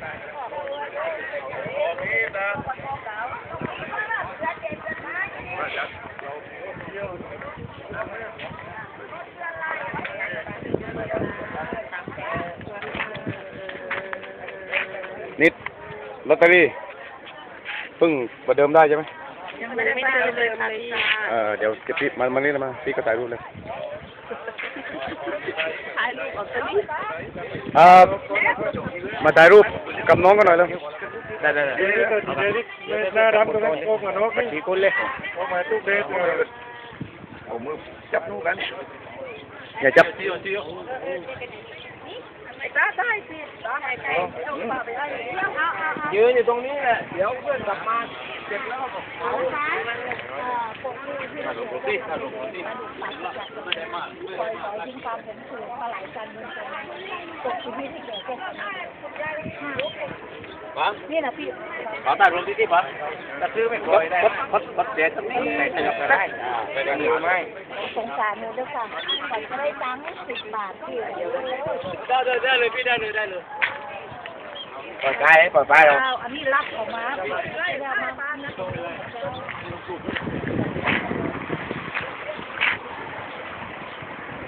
นิดลอตเตอรี่เพิ่งประเดิมได้ใช่ไหมยังไม่ได้ไม่ได้เลยค่ะพี่เออเดี๋ยวจะพี่มันมันนี่นะมาพี่ก็ถ่ายรูปเลยถ่ายรูปออกตนี้อ่ามาถ่ายรูป กับน้องกันหน่อยแล้วได้ได้ได้หน้าดำตรงนั้นโกงกับนกนี่สี่คนเลยโกงมาตู้เบสเลยเอามือจับนู่นกันอย่าจับได้ได้สิได้ให้ใครเอาฝากไปได้เอาเอาเอายืนอยู่ตรงนี้แหละ เดี๋ยวเพื่อนกลับมาเสร็จแล้วก็เอาค่ะเอ่อปกมือที่เราปล่อยปล่อยทิ้งความผมถูกปลาไหลกันบนตรงตกชีวิตที่เกิดขึ้น ปั๊บนี่นะพี่ขอตัดลงที่ที่ปั๊บตัดซื้อไม่พอได้พัดพัดเสียตรงนี้ไหนขยับก็ได้ไปกันหรือไม่สงสารหนูด้วยค่ะใส่ก็ได้ตังค์สิบบาทพี่ได้เลยได้เลยพี่ได้เลยได้เลยปล่อยไปปล่อยไปหรอเอาอันนี้รับออกมาไม่ได้เอามา